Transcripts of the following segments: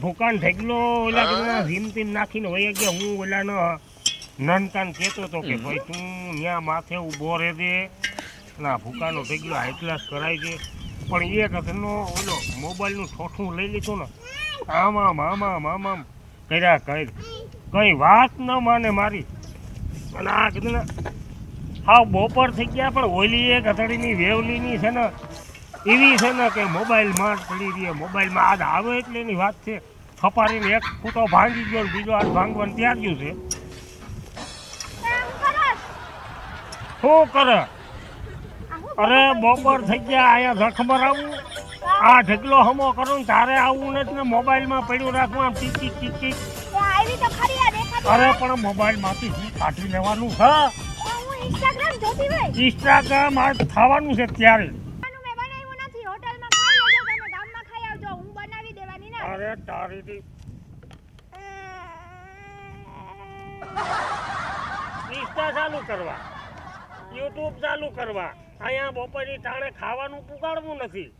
ભૂકાન ઢેગલો ઓલા પેલા ઝીમ તીમ નાખીને વહી કે હું ઓલાનો નનકાન કહેતો હતો કે ભાઈ તું ત્યાં માથે ઊભો રહે દે ના ભૂકાનો ઢેગલો હાઈ ક્લાસ કરાય છે. પણ એક હતનો ઓલો મોબાઈલનું ઠોઠું લઈ લીધું ને. આમ આમ આમ આમ આમ આમ કર્યા કઈ કઈ વાત ન માને મારી. અને આ કીધું ને હાવ બપોર થઈ ગયા પણ ઓલી એક હથડીની વેવલીની છે ને એવી છે ને કે મોબાઈલમાં જ પડી રહી મોબાઈલમાં આજ આવે એટલે એની વાત છે. ખપારીને એક ફૂટો ભાંગી ગયો ને બીજો આજ ભાંગવાનું ત્યાં ગયું છે. શું કરે? અરે બપોર થઈ ગયા અહીંયા ધખમર આવું. આ ઢગલો હમો કરું ને તારે આવું નથી ને મોબાઈલમાં પડ્યું રાખવું આમ ટીક અરે. પણ મોબાઈલમાંથી શું કાઢી લેવાનું હા? ઇન્સ્ટાગ્રામ થવાનું છે ત્યારે ખાવાનું મેં બનાવ્યું નથી હોટલમાં ખાઈ લેજો તમે ગામમાં ખાઈ આવજો હું બનાવી દેવાની ના અરે તારી રી- ઇન્સ્ટા ચાલુ કરવા. યુટ્યુબ ચાલુ કરવા. અહીંયા બપોરની ટાણે ખાવાનું પુગાડવું નથી.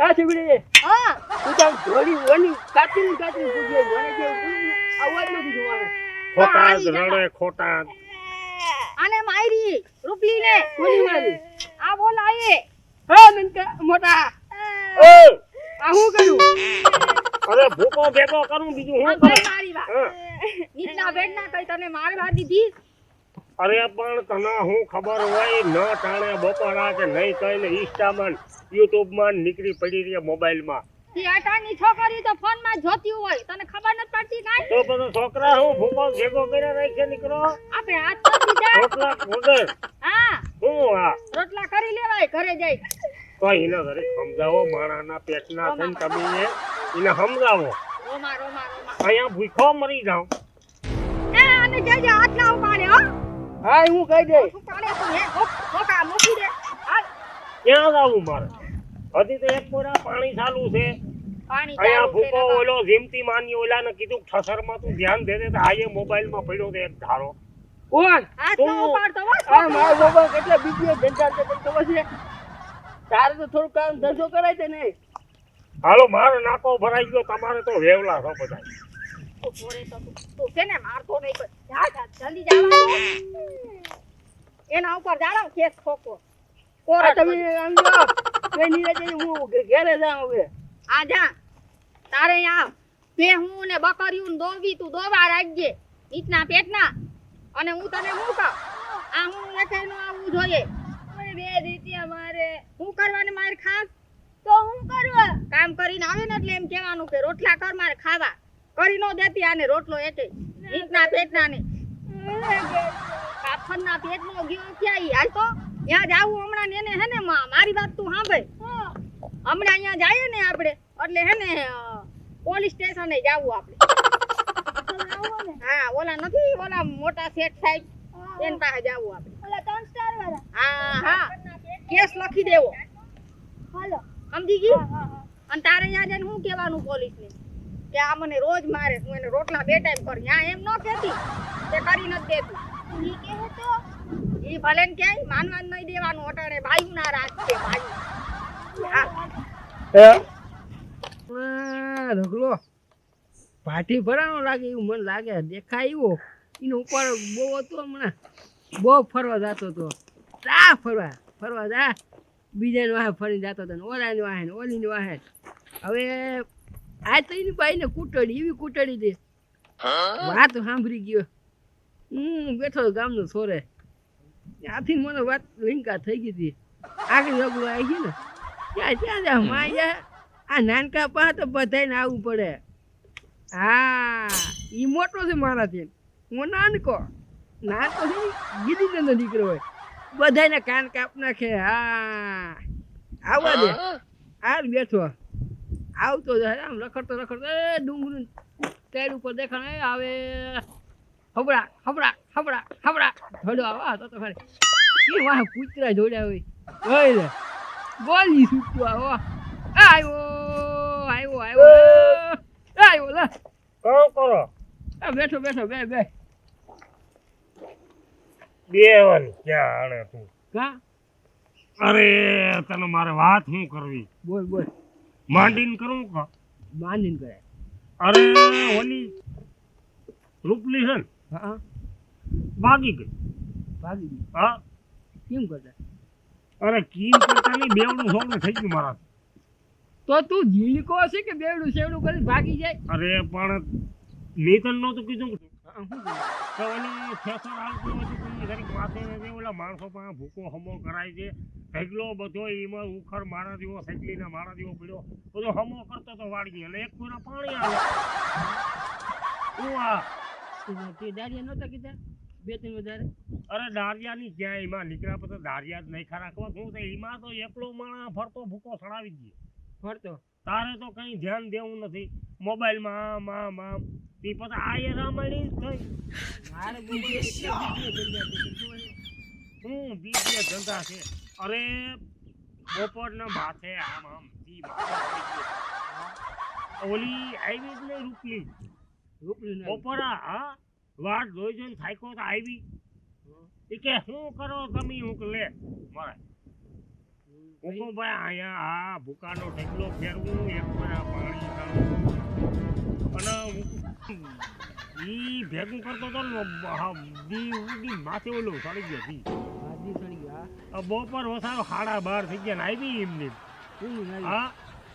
આ ચીબડી હા. તું તાર ઘોડી ઓની કાચી કાચી પૂછે મને કે અવાજ નથી જોવાનો. ખોટા જ રડે ખોટા. આને મારી રૂપલીને કોની મારી. આ બોલ આયે. હે નનકા મોટા. ઓ આ હું કર્યું અરે ભૂકો ભેગો કરું બીજું હું કરું? મારી વાત. નીચના બેડ ના કઈ તને માર માર દીધી? અરે પણ તને હું ખબર હોય ન ટાણે બપોરા કે નહીં કઈ ને ઇન્સ્ટામાં યુટ્યુબમાં નીકળી પડી રહી મોબાઈલમાં. ઈ છોકરી તો ફોનમાં જોતી હોય તને ખબર ન પડતી કાઈ? તો બધો છોકરા હું ભૂમો ભેગો કર્યા રાખે નીકળો. આપણે હાથ તો બીજા. રોટલા વગર હા. હું આ. રોટલા કરી લેવાય ઘરે જઈ. કઈ ન ઘરે સમજાવો માણાના પેટના થઈને તમે એને સમજાવો. રોમા રોમા રોમા. અહીંયા ભૂખો મરી જાઉં. એ અને જજે હાથ ના ઉપાડે હો. હા હું કહી દે ઉપાડે તું હે. મોકા મૂકી દે. હાલ. ક્યાં જાવું મારે? હજી તો એક પોરા પાણી ચાલુ છે. પાણી અહીંયા ભૂકો ઓલો જીમતી માની ઓલાને કીધું ઠસરમાં તું ધ્યાન દે તો આયે મોબાઈલમાં પડ્યો છે એક ધારો. કોણ તું- આ મારો બાબા કેટલા બીજી ધંધા છે ખબર છે? તારે તો થોડું કામ ધંધો કરાય છે ને. હાલો મારો નાકો ભરાઈ ગયો તમારે તો વેવલા છો બધા. તો ને મારતો નહીં કોઈ જા જા જલ્દી જાવા એના ઉપર જાડો કેસ ઠોકો આ તમે આમ નીરજ હું ઘેરે જાઉં હવે. આ જા. તારે આ ભેહું ને બકરીયું દોવી તું દોવા રાખજે. નીચના પેટના. અને હું તને હું કહું? આ હું એકેય આવું જોઈએ. બે દીતી મારે. હું કરવાને મારે ખાસ તો હું કરવા? કામ કરીને આવે ને એટલે એમ કહેવાનું કે રોટલા કર મારે ખાવા. કરી નો દેતી આને રોટલો એકે નીચના પેટના ને. કાફરના પેટનો ગયો ક્યાં ઈ? હાલ તો. ત્યાં જાવું હમણાં ને એને હે ને મારી વાત તું સાંભળ. હમણાં અહીંયા જઈએ ને આપણે, એટલે હે ને પોલીસ સ્ટેશને જાવું આપણે. હા, ઓલા નથી, ઓલા મોટા શેઠ સાહેબ, એન પાસે જાવું આપણે. ઓલા ત્રણ સ્ટાર વાળા હા હા. કેસ લખી દેવો. હાલો સમજી ગઈ? અને તારે અહીંયા જઈને શું કહેવાનું પોલીસને? કે આ મને રોજ મારે, હું એને રોટલા બે ટાઈમ કરું. ત્યાં એમ ન કહેતી. તે કરી નથી દેતી. તો ઈ ભલે ને ક્યાંય માનવા નહીં દેવાનું અટાણે ભાઈ ના રાખે હા. રગલો પાટી ભરાનો લાગે એવું મને લાગે. દેખાય. એવો એનો ઉપર બહુ હતો હમણાં. બહુ ફરવા જતો હતો. જા ફરવા ફરવા જા. બીજાને વાહે ફરી જતો હતો ને ઓલાની વાહે ને ઓલીની વાહે. હવે આ તો એની બાઈને કૂટડી એવી કૂટડી દે વાત સાંભળી ગયો. હું બેઠો ગામનો સોરે ત્યાંથી મને વાત લિંકા થઈ ગઈ હતી. આગળ રગલો આવી ગયું ને. ત્યાં ત્યાં જા માં આ નાનકા પા તો બધાને આવવું પડે. હા એ મોટો છે મારાથી. હું નાનકો. નાનકો છે ગીરી નો દીકરો હોય. બધાને કાન કાપ નાખે. હા. આવવા દે. હાલ બેઠો. આવતો જાય. આમ રખડતો રખડતો એ ડુંગરું ટેડ ઉપર દેખાણ આવે. હબડા હબડા હબડા હબડા થોડો આવો તો તો ખરે એ વાહ કૂતરા જોડ્યા હોય. ઓય લે. બોલી છૂટતું આવો આવ્યો આવ્યો આવ્યો આવ્યો લે. કરો? આ બેઠો બેઠો બે બે. બેવાની ક્યાં આણે તું? કા? અરે તને મારે વાત શું કરવી? બોલ બોલ. માંડીને કરું કા? માંડીને કરે અરે ઓલી રૂપલી છે ને? હા. ભાગી ગઈ. ભાગી ગઈ. હા. કેમ કરતા? અરે કીમ કરતા નહીં બેવડું સોનું થઈ ગયું મારા. તો તું ઝીલકો હશે કે બેવડું સેવડું કરી ભાગી જાય? અરે પણ નીતન નહોતું કીધું? તો ઓલી ખેસર આવતું હતું તમને ઘડીક માથે ને ઓલા માણસો પાસે ભૂકો હમો કરાય છે. ઢગલો બધો એમાં ઉખર મારા જેવો સૈકલીના મારા જેવો પડ્યો. બધો હમો કરતો તો વાળી એટલે એક કોઈના પાણી આવે તે- નહોતા કીધા? બે ત્રણ વધારે? અરે દારિયાની જ્યાં એમાં નીકળ્યા પછી દારિયા જ નહીં ખરાખવા શું થાય? એમાં તો એકલો માણસ ફરતો ભૂકો સડાવી દઈએ ફરતો? તારે તો કઈ ધ્યાન દેવું નથી. મોબાઈલમાં આમ આમ આમ. તે પછી આ એ રામાયણ થઈ. હું બીજે ધંધા છે? અરે બપોરના માથે આમ આમ. ઓલી આવી જ નહીં રૂપલી. બપોરા હા? વાટ જોઈ જોઈને થાયકો તો આવી. એ કે શું કરો તમે હું લે. મારે. હું અહીંયા આ ભૂકાનો ઢગલો ફેરવું એક પાણી કાઢવું. અને હું ઈ ભેગું કરતો હતો ને માથે ઓલું સડી ગયો ગયા બપોર વસારો હાડા બાર થઈ ગયા ને આવી એમને. હા?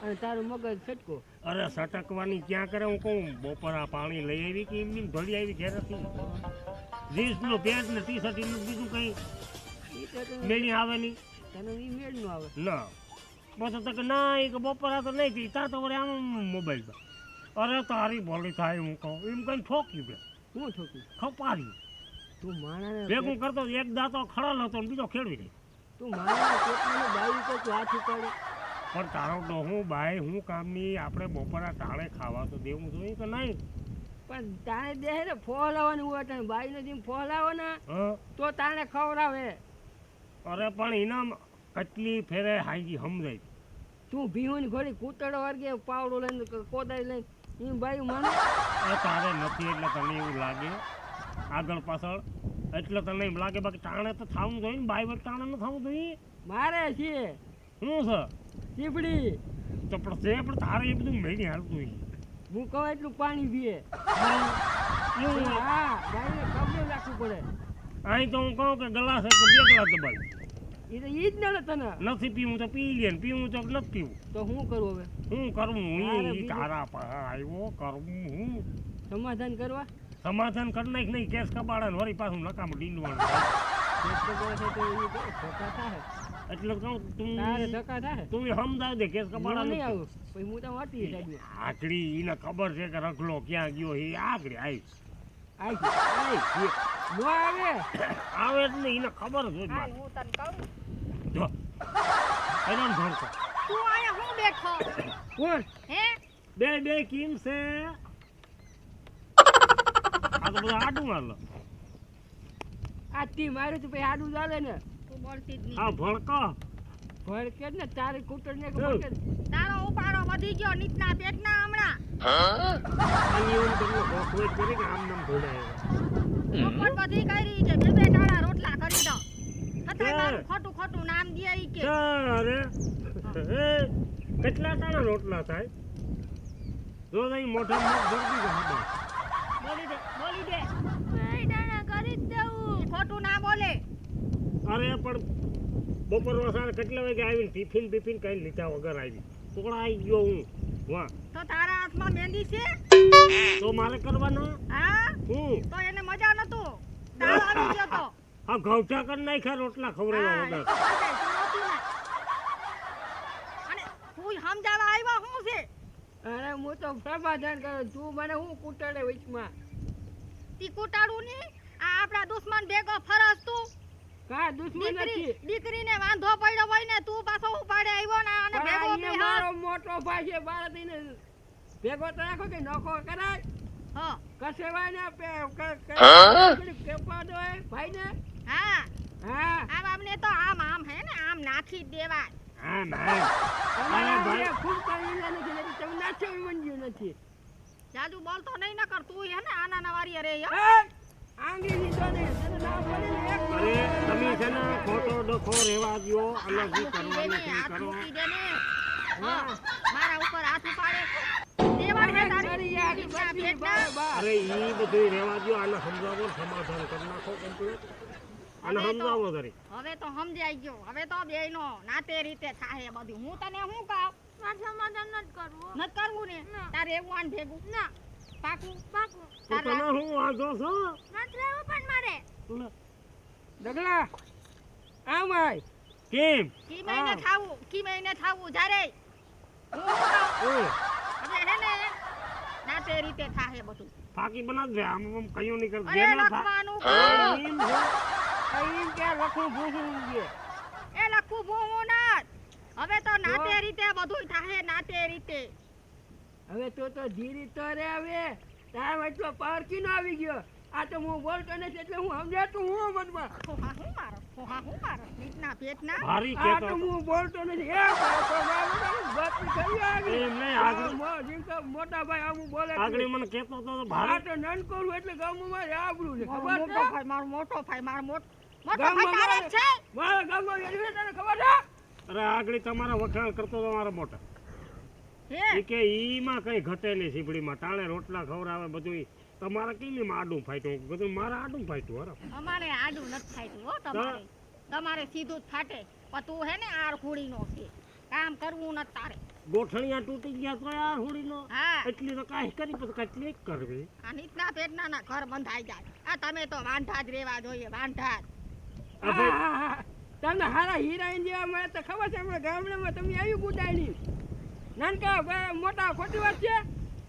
અને તારું મગજ છટકો. અરે સટકવાની ક્યાં કરે હું કહું? બપોરા પાણી લઈ આવી કે એમની ભળી આવી ઘેરેથી? જીન્સનું પેન્ટ ને ટી શર્ટ એનું બીજું કંઈ? મેળી આવે નહીં? તને એ મેળનું આવે. ના. પછી તો કે ના એ કે બપોરા તો નહીં પી તા તો વળી આમ મોબાઈલ પર. અરે તારી ભલી થાય હું કહું. એમ કઈ ઠોક્યું બે. હું ઠોક્યું? ખપાર્યું. તું માણા ભેગું કરતો એક દાંતો ખડલ હતો બીજો ખેડવી દે તું માણા બાયું તો તું હાથ ઉપાડે. પણ તારો તો હું બાય હું કામની આપણે બપોરા ટાણે ખાવા તો દેવું જોઈએ કે નહીં? પણ તારે દે ને ફોલ આવવાનું હોય તને. બાઈ જેમ ફોલ આવે ને તો તાણે ખવડાવે. અરે પણ ઇનામ કેટલી ફેરે હાઈજી સમજાય તું ભીહોની ઘોડી કૂતડો વર્ગે પાવડો લઈને કોદાઈ કોદાળી લઈને. એમ ભાઈ મને. તારે નથી એટલે તને એવું લાગે. આગળ પાછળ. એટલે તને એમ લાગે બાકી ટાણે તો થવું જોઈએ ને બાય તાણે ટાણે ન થવું જોઈએ. મારે છે. શું છે ચીપડી. તો પણ તે પણ તારે એ બધું મેળી હાલતું હું કહું એટલું પાણી પીએ. હા કબજો રાખવું પડે. અહીં તો હું કહું કે ગ્લાસ છે બે ગ્લાસ દબાય. એ તો ઈ જ નડે તને. નથી પીવું તો પી લે પીવું તો નથી પીવું. તો શું કરું હવે? શું કરવું હું તારા પાસે આવ્યો કરવું હું સમાધાન કરવા? સમાધાન કરી નાખ નહીં કેસ કબાડા વળી પાછું નકામ ડીંડવાનું કેસ બગડે તો એ તો થાય. એટલે કહું તું ધક્કા થાય તું સમજાવ દે કેસ હું નહીં આવું. પછી હું તો વાટી સાઈડમાં આકડી એને ખબર છે કે રખલો ક્યાં ગયો એ આકડી આવી આઈ આઈ આવે. એટલે એને ખબર જ હોય હાલ મારે. હું તને કહું? જો. એનો ધોળકો તું અહીંયા હું બેઠો? કોણ હે? બે બે કેમ છે. આ તો બધા આડું હાલો. આ તી માર્યું તો પછી આડું ચાલે ને. બોલતી જ આ નહીં ભડકો. ભડકે જ ને તારી કુટર ને. તારો ઉપાડો વધી ગયો નીચના પેટના હમણાં. અહીં એવું તમને ભોખવેટ કરી કે આમ નામ ધોડાય પોપટ બધી કરી છે. બે બે ટાળા રોટલા કરી દો. અત્યારે મારું ખોટું ખોટું નામ દે ઈ કે. અરે. કેટલા ટાળા રોટલા થાય? જો નહીં મોઢા મગ ભરતી જાય બોલી દે બોલી દે બે ટાળા કરી જ દેવું ખોટું ના બોલે અરે પણ બપોર વસાર કેટલા વાગે આવીને ટિફિન બિફિન કઈ લીધા વગર આવી. આવી ગયો હું? વાહ. તો તારા હાથમાં મહેંદી છે? તો મારે કરવાનો? હા? હું? તો એને મજા નતો તાવ આવી ગયો તો. આ ઘઉંચા કરી નાખ્યા રોટલા હા, ખવડાવ્યા વગર. અને તું સમજાવા આવ્યો શું છે? અરે હું તો સમાધાન કરું તું મને હું કૂટડે વચમાં તી કૂટાડું ની? આ આપણા દુશ્મન ભેગો ફરસ તું. કા દુશ્મન નથી. દીકરીને વાંધો પડ્યો હોય ને તું પાછો ઉપાડે આવ્યો ને અને ભેગો અહીંયા મારો મોટો ભાઈ છે બાર ભેગો તો રાખો કે નોખો કરાય. હા. કસેવાય ને પે ક- ક- કેપા દો ભાઈ ને હા. હા. આમ બાપને તો આમ આમ હે ને આમ નાખી દેવા દેવાય. હા ના તમારે ભાઈ. ખૂબ કરેલા નથી નથી તમે નાચો મંજ્યું નથી. જાદુ બોલતો નહીં ન કર તું હે ને આના નવારી રે યો. અરે મારા હવે તો- સમજાઈ ગયો હવે તો બેયનો નાતે રીતે થાય બધું હું તને શું કહું સમાધાન નથી કરવું નથી કરવું ને તારે એવું ભેગું ના. પાકું પાકું તો તને હું વાંધો છો? નથી રહેવું પણ મારે. ડગલા આમ આય. કેમ? કી મહિને. થાવું કી મહિને થાવું જારે. હવે હે ને નાતે રીતે થાહે બધું. ફાકી બના દે આમ આમ કયું નહીં કર. ના લખવાનું. કઈમ છે. અહીં લખું ભૂસું છે એ લખું ભૂવું ના હવે તો નાતે રીતે બધું થાય નાતે રીતે. હવે તો તો ધીરી તો રે હવે. ટાઈમ એટલો પાર કીનો આવી ગયો. આ તો હું બોલતો નથી એટલે હું સમજાતું હું મનમાં. હું મારો? ખોહા હું મારો? પેટના પેટના? ભારી આ તો હું બોલતો નથી. એ તો બાપા, બાપી થઈ આગળ. એમ નહીં, આગળ- આ મો- જેમ કે મોટા ભાઈ આવું બોલે આગળ મને કેતો તો આ ભારી તો નાનકડું એટલે ગામમાં મારે આબરું છે. ખબર મોટો છે? ભાઈ મારો મોટો ભાઈ મારો મોટો મોટો ભાઈ તારે છે. મારા ગામમાં એની તને ખબર છે? અરે આગળ તમારા વખાણ કરતો તો મારા મોટા. એ કે ઈમાં કઈ ઘટે નહીં સીપડીમાં ટાણે રોટલા ખવડાવે બધું ઈ. તમારે કેમ આડું ફાટ્યું? બધું મારે આડું ફાટ્યું અમારે આડું નથી ફાટ્યું હો તમારે. તમારે સીધું જ ફાટે. પણ તું હે ને આર ખુડીનો છે. કામ કરવું ન તારે. ગોઠણિયા તૂટી ગયા તો યાર હુડીનો? હા. એટલી તો કાંઈ કરી પછી કેટલી કરવી. આ નીતના પેટના ના ઘર બંધાઈ જાય. આ તમે તો વાંઢા જ રેવા જોઈએ વાંઢા જ. તમને હારા હિરાઈન જેવા મળે તો ખબર છે આપણે ગામડામાં તમે આવી ગુડાઈ નાનકા મોટા ખોટી વાત છે?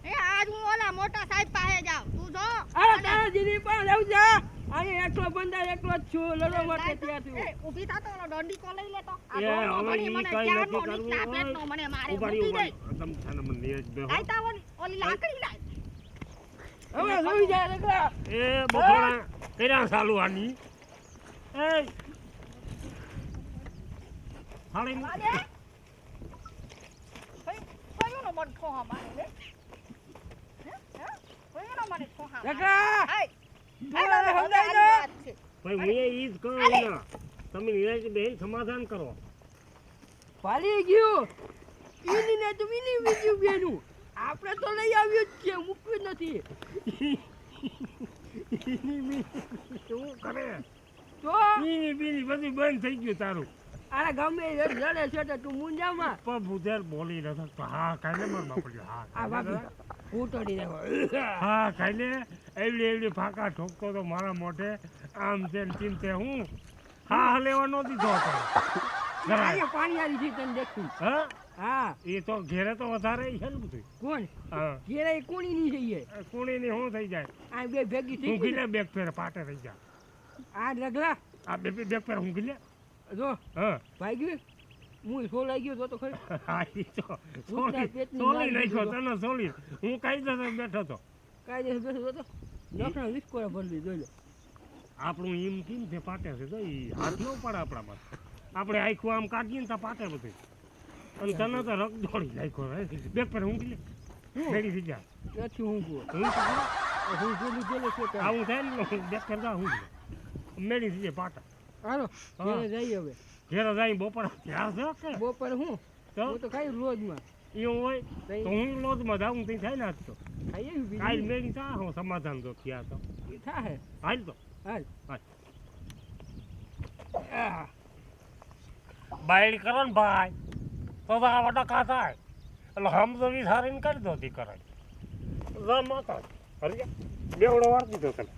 એ આજ હું ઓલા મોટા સાહેબ પાસે જાવ તું જો. અરે તારા દીદી પણ રહું જા અહીં એકલો બંદા એકલો જ છું લડો માટે ત્યાં તું ઊભી થા તો ઓલો દંડી કો લઈ લેતો. આ તો ઈ મને કાંઈ ક્યારનો નથી પેટ નો મને મારે મૂકી દે. તમ થાને મને નીરજ બેહો. આઈ તા ઓલી લાકડી લાય. હવે જોઈ જાય એકલા એ બપોરા કર્યા સાલુ આની? એ. કઈ ને. તમે નીરજ બેન સમાધાન કરો ફાલી ગયું ઈની ને તું ઈની બીજું બેનું આપણે તો લઈ આવ્યું જ છે મૂક્યું જ નથી શું કરે તો બીની બીની બધું બંધ થઈ ગયું તારું આ ગમે લડે છે તો તું મુંજામાં પણ ભૂધેર બોલી રહ્યો તો હા કાલે મર બાપડી હા. આ ખાઈ બાપી ફૂટડી દેવો હા ખાઈ લે એવડી એવડી ફાકા ઠોકતો તો મારા મોઢે આમ છે ચિંતે હું હા હા લેવા નો દીધો હતો. જરાય. પાણી આવી છે તને દેખું. હા? હા. એ તો ઘેરે તો વધારે છે ને બધું કોણ? હા. ઘેરે કોણી ની જઈએ કુણીની શું થઈ જાય? આ બે ભેગી થઈ ગઈ લે બેગ ફેર પાટે થઈ જાય. આ લગલા આ બે બેગ ફેર ઊંઘી લે જો હા. ભાઈ ગયું હું સોલાઈ ગયો તો તો ખરી. હા ઈ તો સોલી નાખ્યો તને સોલી. હું કઈ દે બેઠો તો. કાંઈ દિવસ બેઠો તો. લખણા વિસ્કોરા ભરી જોઈ લો. આપણું એમ કેમ છે પાટે છે તો ઈ હાથ ન પડે આપણામાં. આપણે આખું આમ કાઢીએ ને તો પાટે બધું. અને તને તો રગ દોડી નાખ્યો બેગ પર ઊંઘી લે. રેડી થઈ જા. ત્યાંથી ઊંઘું હું જોઈ લીધેલો છે આવું થાય ને બેગ કરતા હું મેળી થઈ જાય પાટા. હાલો. ઘરે જઈએ હવે. ઘેર જઈ બપોર ત્યાં છે કે? બપોરે હું? તો? હું તો ખાઈ રોજમાં. એવું હોય તો હું લોજમાં જાઉં તઈ થાય ને તો. કાલ બીજું થા હું સમાધાન તો થયા તો. ઈ થાય હાલ તો. હાલ. હાલ. આહ, કરો ને ભાઈ. તો આ વટકા થાય? એટલે હમ તો વિસારીને કરી દો તી કરાય રમ હતો હરિયા. બેવડો વાર દીધો તને.